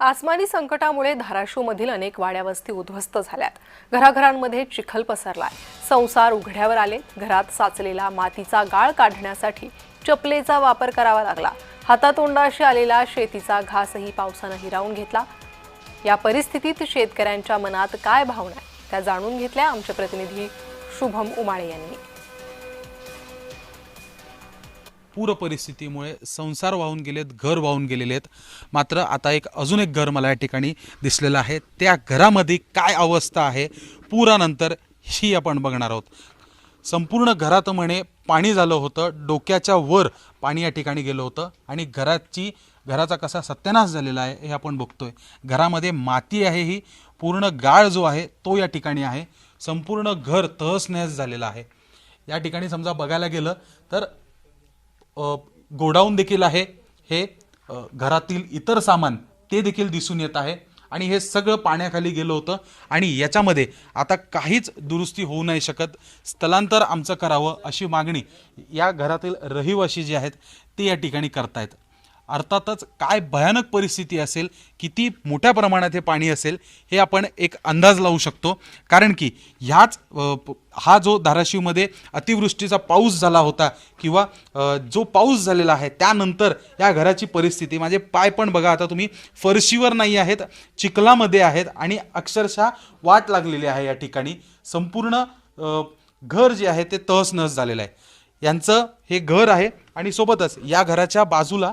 आसमानी संकटामुळे धाराशिवमधील अनेक वाड्यावस्ती उद्ध्वस्त झाल्यात. घराघरांमध्ये चिखल पसरलाय. संसार उघड्यावर आले. घरात साचलेला मातीचा गाळ काढण्यासाठी चपलेचा वापर करावा लागला. हातातोंडाशी आलेला शेतीचा घासही पावसानं हिरावून घेतला. या परिस्थितीत शेतकऱ्यांच्या मनात काय भावना आहे? त्या जाणून घेतल्या आमचे प्रतिनिधी शुभम उमाळे यांनी. पूर परिस्थितीमुळे संसार वाहून गेलेत घर वाहून गेलेले आहेत. मात्र आता एक अजून एक घर मला या ठिकाणी दिसलेलं आहे. त्या घरामध्ये काय अवस्था आहे? पुरानंतर ही आपण बघणार आहोत. संपूर्ण घरात म्हणे पाणी झालं होतं. डोक्याच्या वर पाणी या ठिकाणी गेलं होतं. आणि घराची घराचा कसा सत्यानाश झालेला आहे हे आपण बघतोय. घरामध्ये माती आहे ही. पूर्ण गाळ जो आहे तो या ठिकाणी आहे. संपूर्ण घर तहसनहस झालेलं आहे. या ठिकाणी समजा बघायला गेलं तर गोडाऊन देखील आहे. हे घरातील इतर सामान ते देखील दिसून येत आहे. आणि हे सगळं पाण्याखाली गेलं होतं. आणि याच्यामध्ये आता काहीच दुरुस्ती होऊ नाही शकत. स्थलांतर आमचं करावं अशी मागणी या घरातील रहिवासी जे आहेत ते या ठिकाणी करतायत. अर्थातच काय भयानक परिस्थिती असेल किती मोठ्या प्रमाणात हे पाणी असेल हे आपण एक अंदाज लावू शकतो. कारण की ह्याच हा जो धाराशिवमध्ये अतिवृष्टीचा पाऊस झाला होता किंवा जो पाऊस झालेला आहे त्यानंतर या घराची परिस्थिती माझे पाय पण बघा आता तुम्ही फरशीवर नाही आहेत चिखलामध्ये आहेत आणि अक्षरशः वाट लागलेली आहे या ठिकाणी. संपूर्ण घर जे आहे ते तहसनहस झालेलं आहे. यांचं हे घर आहे आणि सोबतच या घराच्या बाजूला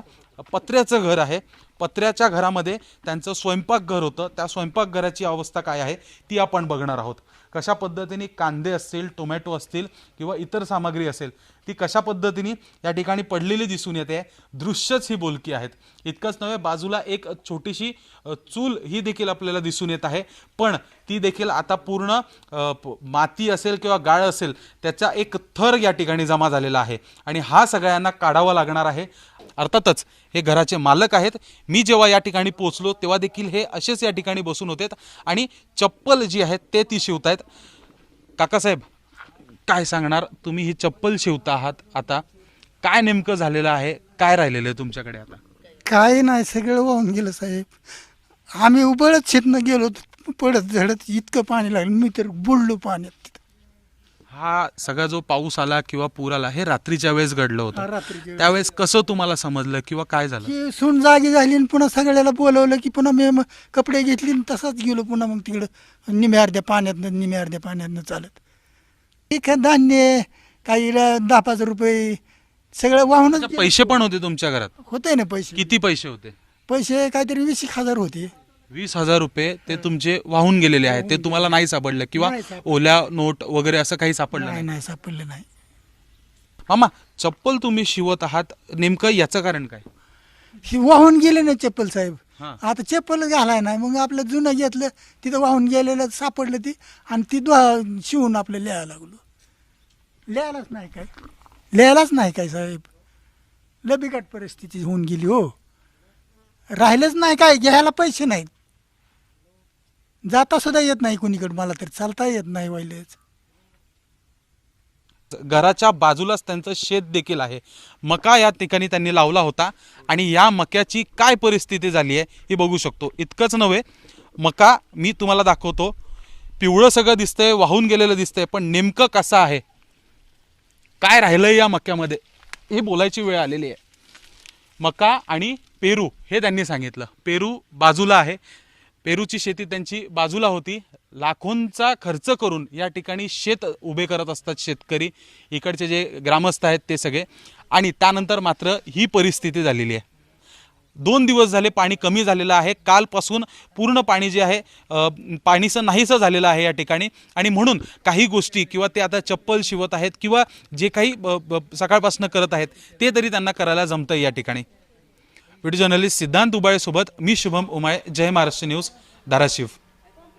पत्र्याचं घर आहे. पत्र्याच्या घरामध्ये त्यांचं स्वयंपाकघर होतं. त्या स्वयंपाकघराची अवस्था काय आहे ती आपण बघणार आहोत. कशा पद्धतीने कांदे असतील टोमॅटो असतील किंवा इतर सामग्री असेल ती कशा पद्धतीने या ठिकाणी पडलेली दिसून येते दृश्यच ही बोलकी आहेत. इतकंच नव्हे बाजूला एक छोटीशी चूल ही देखील आपल्याला दिसून येत आहे. पण ती देखील आता पूर्ण माती असेल किंवा गाळ असेल त्याचा एक थर या ठिकाणी जमा झालेला आहे. आणि हा सगळ्यांना काढावा लागणार आहे. अर्थातच हे घराचे मालक आहेत. मी जेव्हा या ठिकाणी पोचलो तेव्हा देखील हे असेच या ठिकाणी बसून होते आणि चप्पल जी आहे ते ती शिवतायत. काकासाहेब काय सांगणार? तुम्ही ही चप्पल शिवता आहात आता. काय नेमकं झालेलं आहे? काय राहिलेलं आहे तुमच्याकडे आता? काय नाही सगळं वाहून गेलं साहेब. आम्ही उबळत शेतनं गेलो पडत झडत इतकं पाणी लागलं. मी तर बुडलो पाण्यात. हा सगळा जो पाऊस आला किंवा पूर आला हे रात्रीच्या वेळेस घडलं हा, होतं. रात्रीच्या वेळेस. त्यावेळेस कसं तुम्हाला समजलं किंवा काय झालं? की सून जागी झाली आणि पुन्हा सगळ्याला बोलवलं की पुन्हा मी मग कपडे घेतली आणि तसाच गेलो पुन्हा मग तिकडं. निम्या अर्ध्या पाण्यातनं निम्या अर्ध्या पाण्यातनं चालत. ठीक आहे धान्य काही दहा पाच रुपये सगळं वाहूनच पैसे पण होते तुमच्या घरात? होते ना पैसे. किती पैसे होते? पैसे काहीतरी वीस एक हजार होते. वीस हजार रुपये ते तुमचे वाहून गेलेले आहेत. ते तुम्हाला नाही सापडलं किंवा नाही सापडलं. ओल्या नोट वगैरे असं काही सापडलं नाही नाही. नाही सापडलं नाही. मामा चप्पल तुम्ही शिवत आहात नेमकं याचं कारण काय? ही वाहून गेले ना चप्पल साहेब. हा. आता चप्पल घालाय नाही मग आपलं जुनं घेतलं तिथं वाहून गेलेलं सापडलं ती आणि ती द्वा- शिवून आपलं लिहायला लागलो. लिहायलाच नाही काय? लिहायलाच नाही काय साहेब? लय बिकट परिस्थिती होऊन गेली हो. राहिलंच नाही काय? घ्यायला पैसे नाहीत. जाता सुद्धा येत नाही कुणीकडे. मला तर चालता येत नाही वाहिलेच. घराच्या बाजूलाच त्यांचं शेत देखील आहे. मका या ठिकाणी त्यांनी लावला होता आणि या मक्याची काय परिस्थिती झाली आहे ही बघू शकतो. इतकंच नव्हे मका मी तुम्हाला दाखवतो. पिवळं सगळं दिसतंय वाहून गेलेलं दिसतंय पण नेमकं कसं आहे? काय राहिलंय या मक्यामध्ये? हे बोलायची वेळ आलेली आहे. मका आणि पेरू हे त्यांनी सांगितलं. पेरू बाजूला आहे. पेरूची शेती त्यांची बाजूला होती. लाखोंचा खर्च करून या ठिकाणी शेत उभे करत असतात शेतकरी. इकडचे जे ग्रामस्थ आहेत ते सगळे. आणि त्यानंतर मात्र ही परिस्थिती झालेली आहे. दोन दिवस झाले पाणी कमी झालेलं आहे. कालपासून पूर्ण पाणी जे आहे पाणीचं नाहीसं झालेलं आहे या ठिकाणी. आणि म्हणून काही गोष्टी किंवा ते आता चप्पल शिवत आहेत किंवा जे काही ब- ब- सकाळपासून करत आहेत ते तरी त्यांना करायला जमतं या ठिकाणी. व्हिडिओ जर्नलिस्ट सिद्धांत उबाळेसोबत मी शुभम उमाळे जय महाराष्ट्र न्यूज धाराशिव.